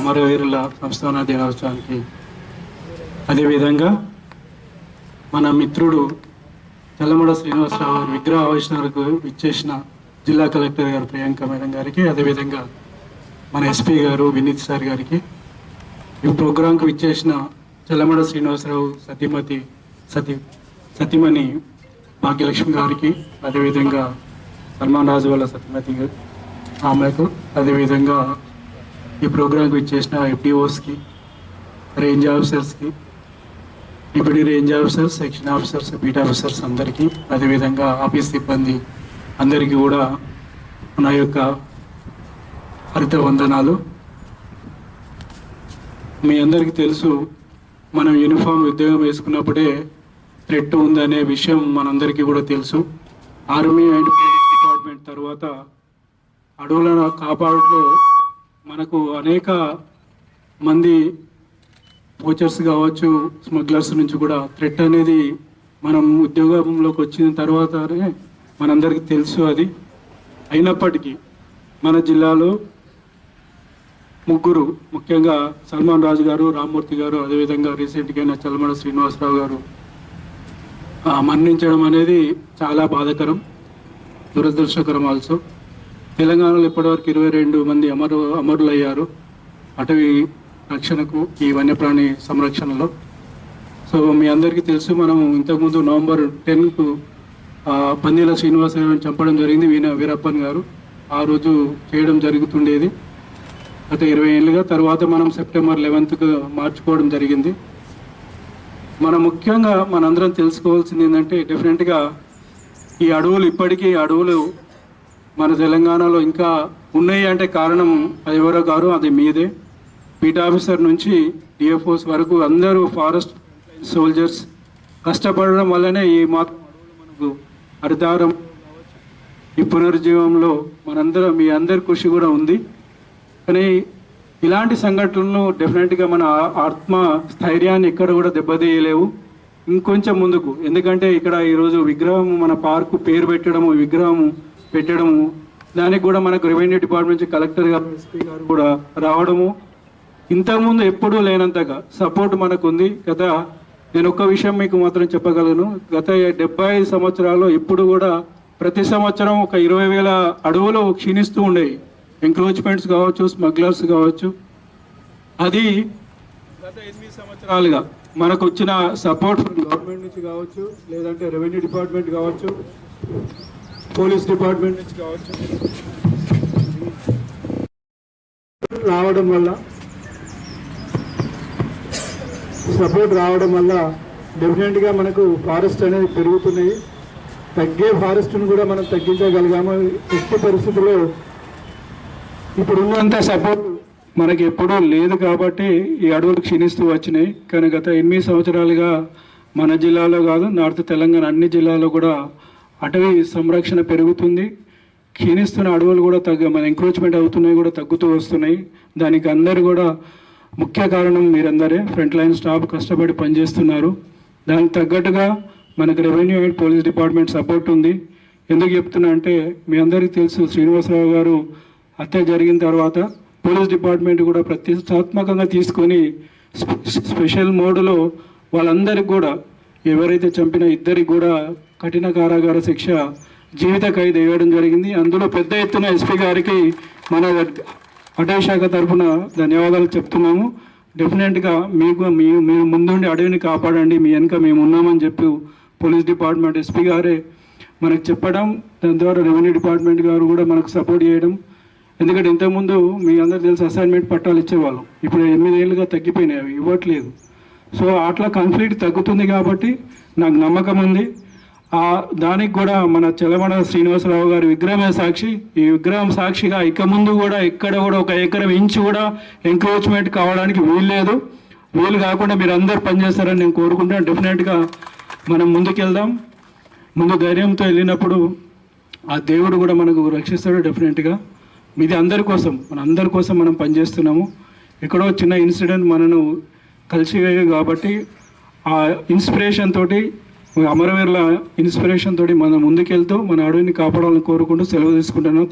అమరవీరుల సంస్థాన దినోత్సవానికి అదేవిధంగా మన మిత్రుడు తెల్లమడ శ్రీనివాసరావు గారి విగ్రహ ఆవిష్కరణకు ఇచ్చేసిన జిల్లా కలెక్టర్ గారు ప్రియాంక మేడం గారికి అదేవిధంగా మన ఎస్పీ గారు వినీత్ సార్ గారికి. ఈ ప్రోగ్రాంకు ఇచ్చేసిన చల్లమడ శ్రీనివాసరావు సతీమతి సతీ సతీమణి భాగ్యలక్ష్మి గారికి అదేవిధంగా సల్మాన్ రాజు వాళ్ళ సతీమతి గారు ఆమెకు అదేవిధంగా ఈ ప్రోగ్రాంకి ఇచ్చేసిన ఎఫ్డిఓస్కి range ఆఫీసర్స్కి deputy range officers section officers beat officers అందరికీ అదేవిధంగా ఆఫీస్ సిబ్బంది అందరికీ కూడా నా యొక్క హరిత వందనాలు. మీ అందరికీ తెలుసు మనం యూనిఫామ్ ఉద్యోగం వేసుకున్నప్పుడే థ్రెట్ ఉందనే విషయం మనందరికీ కూడా తెలుసు. ఆర్మీ అండ్ పోలీస్ డిపార్ట్మెంట్ తర్వాత అడవులను కాపాడటంలో మనకు అనేక మంది పోచర్స్ కావచ్చు స్మగ్లర్స్ నుంచి కూడా థ్రెట్ అనేది మనం ఉద్యోగంలోకి వచ్చిన తర్వాతనే మనందరికీ తెలుసు అది. అయినప్పటికీ మన జిల్లాలో ముగ్గురు ముఖ్యంగా సల్మాన్ రాజు గారు రామ్మూర్తి గారు అదేవిధంగా రీసెంట్గా చల్లమడ శ్రీనివాసరావు గారు. మరణించడం అనేది చాలా బాధకరం దురదృష్టకరం ఆల్సో తెలంగాణలో ఇప్పటివరకు ఇరవై రెండు మంది అమరు అమరులయ్యారు. అటవీ రక్షణకు ఈ వన్యప్రాణి సంరక్షణలో. సో మీ అందరికీ తెలుసు మనం ఇంతకుముందు నవంబర్ టెన్కు పందిల శ్రీనివాసరావుని చంపడం జరిగింది వీణ వీరప్పన్ గారు. ఆ రోజు చేయడం జరుగుతుండేది. గత ఇరవై ఏళ్ళుగా తర్వాత మనం సెప్టెంబర్ లెవెన్త్కు మార్చుకోవడం జరిగింది. మనం ముఖ్యంగా మనందరం తెలుసుకోవాల్సింది ఏంటంటే డెఫినెట్గా ఈ అడవులు ఇప్పటికీ అడవులు మన తెలంగాణలో ఇంకా ఉన్నాయి అంటే కారణం ఎవరో గారు అది మీదే. పీట్ ఆఫీసర్ నుంచి డిఎఫ్ఓస్ వరకు అందరూ ఫారెస్ట్ సోల్జర్స్ కష్టపడడం వల్లనే ఈ మాత్రం మనకు హరితారం ఈ పునరుజ్జీవంలో మనందరం మీ అందరి కృషి కూడా ఉంది. కానీ ఇలాంటి సంఘటనలు డెఫినెట్గా మన ఆ- ఆత్మ స్థైర్యాన్ని ఎక్కడ కూడా దెబ్బతీయలేవు. ఇంకొంచెం ముందుకు. ఎందుకంటే ఇక్కడ ఈరోజు విగ్రహం మన పార్కు పేరు పెట్టడము విగ్రహం పెట్టడము దానికి కూడా మనకు రెవెన్యూ డిపార్ట్మెంట్ నుంచి కలెక్టర్ గారు ఎస్పీ గారు కూడా రావడము. ఇంతకుముందు ఎప్పుడూ లేనంతగా సపోర్ట్ మనకు ఉంది గత నేను ఒక్క విషయం మీకు మాత్రం చెప్పగలను. గత డెబ్బై ఐదు సంవత్సరాల్లో ఇప్పుడు కూడా ప్రతి సంవత్సరం ఒక ఇరవై వేల అడవులు క్షీణిస్తూ ఉండేవి. ఎంక్రోచ్మెంట్స్ కావచ్చు స్మగ్లర్స్ కావచ్చు. అది గత ఎనిమిది సంవత్సరాలుగా మనకు వచ్చిన సపోర్ట్ గవర్నమెంట్ నుంచి కావచ్చు లేదంటే రెవెన్యూ డిపార్ట్మెంట్ కావచ్చు పోలీస్ డిపార్ట్మెంట్ నుంచి కావచ్చు. రావడం వల్ల సపోర్ట్ రావడం వల్ల డెఫినెట్గా మనకు ఫారెస్ట్ అనేది పెరుగుతున్నాయి. తగ్గే ఫారెస్ట్ను కూడా మనం తగ్గించగలిగాము. ఎట్టి పరిస్థితుల్లో ఇప్పుడు ఉన్నంత సపోర్ట్ మనకి ఎప్పుడూ లేదు కాబట్టి ఈ అడవులు క్షీణిస్తూ వచ్చినాయి. కానీ గత ఎనిమిది సంవత్సరాలుగా మన జిల్లాలో కాదు నార్త్ తెలంగాణ అన్ని జిల్లాలో కూడా అటవీ సంరక్షణ పెరుగుతుంది. క్షీణిస్తున్న అడవులు కూడా తగ్గ మన ఎంక్రోచ్మెంట్ అవుతున్నాయి కూడా తగ్గుతూ వస్తున్నాయి. దానికి అందరు కూడా ముఖ్య కారణం మీరందరే ఫ్రంట్ లైన్ స్టాఫ్ కష్టపడి పనిచేస్తున్నారు. దానికి తగ్గట్టుగా మనకు revenue and police department support ఉంది. ఎందుకు చెప్తున్నా అంటే మీ అందరికీ తెలుసు శ్రీనివాసరావు గారు హత్య జరిగిన తర్వాత పోలీస్ డిపార్ట్మెంట్ కూడా ప్రతిష్టాత్మకంగా తీసుకొని స్పెషల్ మోడ్లో వాళ్ళందరికీ కూడా ఎవరైతే చంపిన ఇద్దరికి కూడా కఠిన కారాగార శిక్ష జీవిత ఖైదు వేయడం జరిగింది. అందులో పెద్ద ఎత్తున ఎస్పీ గారికి మన అటవీ శాఖ తరఫున ధన్యవాదాలు చెప్తున్నాము. డెఫినెట్గా మీకు మీ మీరు ముందుండి అడవిని కాపాడండి మీ వెనుక మేము ఉన్నామని చెప్పి పోలీస్ డిపార్ట్మెంట్ ఎస్పీ గారే మనకు చెప్పడం. దాని ద్వారా రెవెన్యూ డిపార్ట్మెంట్ గారు కూడా మనకు సపోర్ట్ చేయడం. ఎందుకంటే ఇంతకుముందు మీ అందరు తెలిసి అసైన్మెంట్ పట్టాలు ఇచ్చేవాళ్ళం. ఇప్పుడు ఎనిమిది ఏళ్ళుగా తగ్గిపోయినాయి అవి ఇవ్వట్లేదు. సో అట్లా కాన్ఫ్లిక్ట్ తగ్గుతుంది కాబట్టి నాకు నమ్మకం ఉంది. ఆ దానికి కూడా మన చెలమడ శ్రీనివాసరావు గారి విగ్రహమే సాక్షి. ఈ విగ్రహం సాక్షిగా ఇక ముందు కూడా ఎక్కడ కూడా ఒక ఎకరం ఇంచ్ కూడా ఎంక్రోచ్మెంట్ కావడానికి వీల్లేదు వీలు కాకుండా మీరు అందరు పనిచేస్తారని నేను కోరుకుంటాను డెఫినెట్గా మనం ముందుకెళ్దాం. ముందు ధైర్యంతో వెళ్ళినప్పుడు ఆ దేవుడు కూడా మనకు రక్షిస్తాడు డెఫినెట్గా ఇది అందరి కోసం మన అందరి కోసం మనం పనిచేస్తున్నాము. ఎక్కడో చిన్న ఇన్సిడెంట్ మనను కలిసివేయదు కాబట్టి ఆ ఇన్స్పిరేషన్ తోటి అమరవీరుల ఇన్స్పిరేషన్ తోటి మనం ముందుకెళ్తూ మన అడవిని కాపాడాలని కోరుకుంటూ సెలవు తీసుకుంటున్నాం